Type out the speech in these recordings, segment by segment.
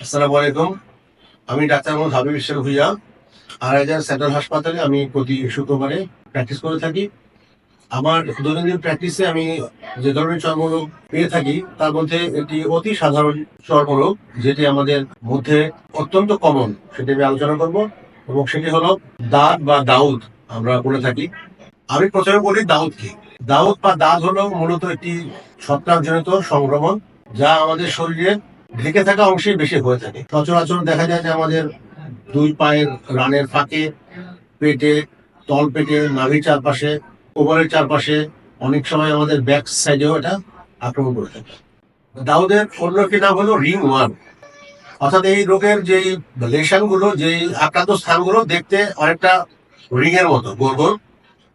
আসসালামু আলাইকুম। আমি ডাক্তার মোহাম্মদ হাবিব ইসলাম ভুইয়া। আড়াইজার সেন্ট্রাল হাসপাতালে আমি প্রতি শুক্রবারে প্র্যাকটিস করে থাকি। আমার দৈনন্দিন প্র্যাকটিসে আমি যে ধরনের চর্মরোগ পেয়ে থাকি, তার মধ্যে একটি অতি সাধারণ চর্মরোগ, যেটি আমাদের মধ্যে অত্যন্ত কমন সেটি আমি আলোচনা করব এবং সেটি হলো দাঁত বা দাউদ আমরা বলে থাকি। আমি প্রথমে বলি দাউদ কি? দাউদ বা দাঁত হলো মূলত একটি ছত্রাকজনিত সংক্রমণ, যা আমাদের শরীরে ঢেকে থাকা অংশেই বেশি হয়ে থাকে। সচরাচর দেখা যায় যে আমাদের দুই পায়ের রানের ফাঁকে পেটে, তল পেটে, নাভির চারপাশে কোমরের চারপাশে অনেক সময় আমাদের ব্যাক সাইডেও এটা আক্রমণ করে থাকে। দাউদের অন্য একটি নাম হলো রিং ওয়ান। অর্থাৎ এই রোগের যেই লেশনগুলো, যেই আক্রান্ত স্থানগুলো দেখতে অনেকটা রিং এর মতো, গোল গোল,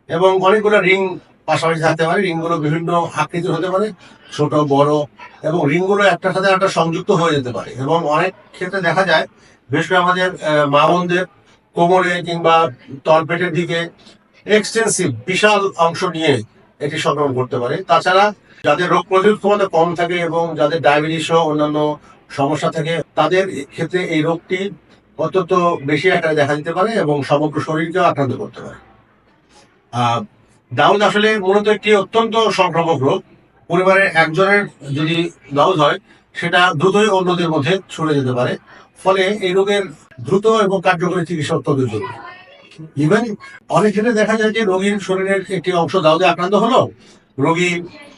এবং অনেকগুলো রিং পাশাপাশি থাকতে পারে, রিংগুলো বিভিন্ন আকৃতির হতে পারে, ছোট, বড়, এবং রিংগুলো একটার সাথে একটা সংযুক্ত হয়ে যেতে পারে। এবং অনেক ক্ষেত্রে দেখা যায়, বিশেষ করে আমাদের মা বোনদের কোমরে কিংবা তলপেটের দিকে এক্সটেন্সিভ বিশাল অংশ নিয়ে এটি সংক্রমণ করতে পারে। তাছাড়া যাদের রোগ প্রতিরোধ ক্ষমতা কম থাকে এবং যাদের ডায়াবেটিস সহ অন্যান্য সমস্যা থাকে, তাদের ক্ষেত্রে এই রোগটি অত্যন্ত বেশি আকারে দেখা দিতে পারে এবং সমগ্র শরীরকেও আক্রান্ত করতে পারে। দাউদ আসলে মূলত একটি অত্যন্ত সংক্রামক রোগ। পরিবারের একজনের যদি দাউদ হয়, সেটা দ্রুতই অন্যদের মধ্যে ছড়ে যেতে পারে। ফলে এই রোগের দ্রুত এবং কার্যকরী চিকিৎসা অত্যন্ত জরুরি। ইভেন অনেক ক্ষেত্রে দেখা যায় যে রোগীর শরীরের একটি অংশ দাউদে আক্রান্ত হলো, রোগী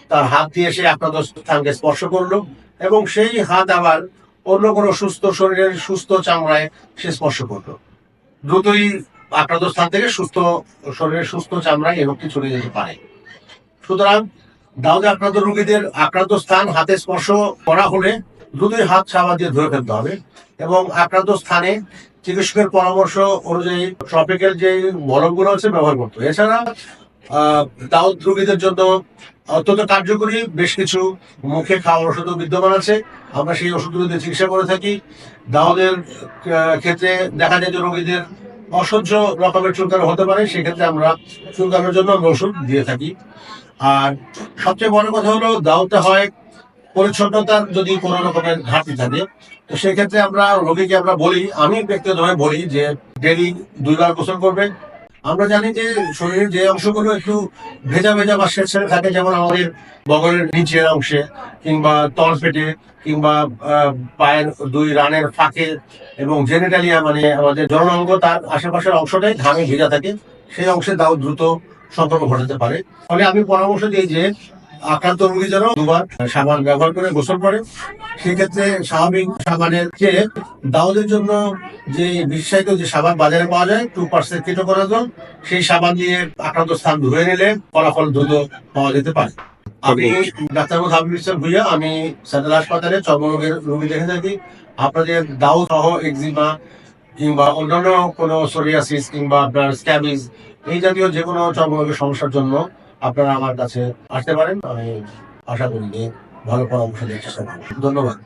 তার হাত দিয়ে সে আক্রান্ত স্থানকে স্পর্শ করল এবং সেই হাত আবার অন্য কোনো সুস্থ শরীরের সুস্থ চামড়ায় সে স্পর্শ করল। দ্রুতই আক্রান্ত স্থান থেকে সুস্থ শরীরের সুস্থ চামড়ায় এই রোগটি ছড়িয়ে যেতে পারে। সুতরাং দাউদে আক্রান্ত রোগীদের আক্রান্ত স্থান হাতে স্পর্শ করা হলে দ্রুতই হাত সাবান দিয়ে ধরে ফেলতে হবে এবং আক্রান্ত স্থানে চিকিৎসকের পরামর্শ অনুযায়ী ট্রপিক্যাল যে মলমগুলো আছে ব্যবহার করতে। এছাড়া দাউদ রোগীদের জন্য অত্যন্ত কার্যকরী বেশ কিছু মুখে খাওয়ার ওষুধও বিদ্যমান আছে। আমরা সেই ওষুধগুলো দিয়ে চিকিৎসা করে থাকি। দাউদের ক্ষেত্রে দেখা যায় যে রোগীদের অসহ্য রকমের চুলকানো হতে পারে, সেক্ষেত্রে আমরা চুলকানোর জন্য আমরা ওষুধ দিয়ে থাকি। আর সবচেয়ে বড় কথা হলো, দাওতে হয় পরিচ্ছন্নতার যদি কোনো রকমের ঘাটতি থাকে, তো সেক্ষেত্রে আমরা রোগীকে আমরা বলি, আমি ব্যক্তিগতভাবে বলি যে ডেলি দুইবার গোসল করবে আমরা জানি যে শরীরের যে অংশগুলো একটু ভেজা ভেজা বা ছেড়ে থাকে, যেমন আমাদের বগলের নিচের অংশে, কিংবা তল পেটে কিংবা পায়ের দুই রানের ফাঁকে, এবং জেনেটালিয়া মানে আমাদের জননাঙ্গ তার আশেপাশের অংশটাই ঘামে ভেজা থাকে, সেই অংশে দাও দ্রুত সংক্রমণ ঘটাতে পারে। ফলে আমি পরামর্শ দিই যে আক্রান্ত রোগী যেন দুবার সাবান ব্যবহার করে গোসল করে সেক্ষেত্রে স্বাভাবিক সাবানের চেয়ে দাউদের জন্য যে বিশ্বায়িত যে সাবান বাজারে পাওয়া যায় টু পার্সেন্ট কিটোকোনাজল সেই সাবান দিয়ে আক্রান্ত স্থান ধুয়ে নিলে ফলাফল দ্রুত পাওয়া যেতে পারে। আমি ডাক্তার মোহাম্মদ হাবিব ইসলাম ভুইয়া আমি সেন্ট্রাল হাসপাতালে চর্মরোগের রোগী দেখে থাকি। আপনাদের দাউ সহ এক্সিমা কিংবা অন্যান্য কোনো সোরিয়াসিস কিংবা আপনার স্ক্যাবিজ এই জাতীয় যে কোনো চর্মরোগের সমস্যার জন্য আপনারা আমার কাছে আসতে পারেন। আমি আশা করি যে ভালো পরামর্শ দেওয়ার চেষ্টা করব। ধন্যবাদ।